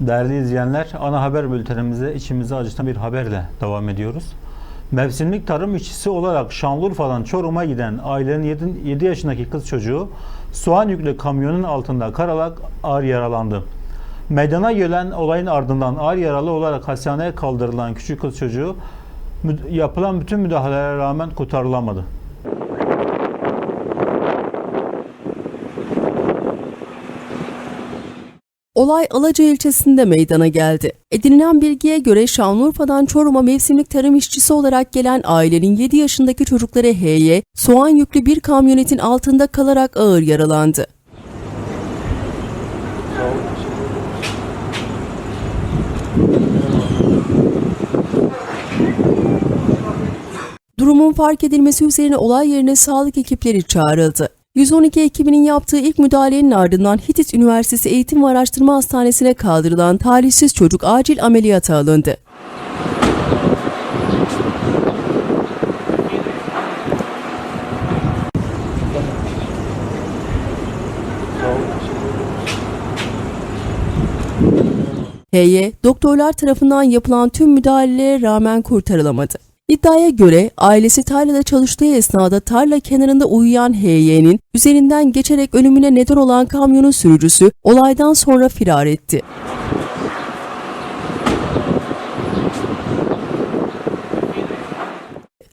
Değerli izleyenler, ana haber bültenimize içimizi acıtan bir haberle devam ediyoruz. Mevsimlik tarım işçisi olarak Şanlıurfa'dan Çorum'a giden ailenin 7, 7 yaşındaki kız çocuğu soğan yüklü kamyonun altında kararak ağır yaralandı. Meydana gelen olayın ardından ağır yaralı olarak hastaneye kaldırılan küçük kız çocuğu yapılan bütün müdahalelere rağmen kurtarılamadı. Olay Alaca ilçesinde meydana geldi. Edinilen bilgiye göre Şanlıurfa'dan Çorum'a mevsimlik tarım işçisi olarak gelen ailenin 7 yaşındaki çocukları H'ye soğan yüklü bir kamyonetin altında kalarak ağır yaralandı. Durumun fark edilmesi üzerine olay yerine sağlık ekipleri çağrıldı. 112 ekibinin yaptığı ilk müdahalenin ardından Hitit Üniversitesi Eğitim ve Araştırma Hastanesi'ne kaldırılan talihsiz çocuk acil ameliyata alındı. H'ye doktorlar tarafından yapılan tüm müdahalelere rağmen kurtarılamadı. İddiaya göre ailesi tarlada çalıştığı esnada tarla kenarında uyuyan H.Y.'nin üzerinden geçerek ölümüne neden olan kamyonun sürücüsü olaydan sonra firar etti.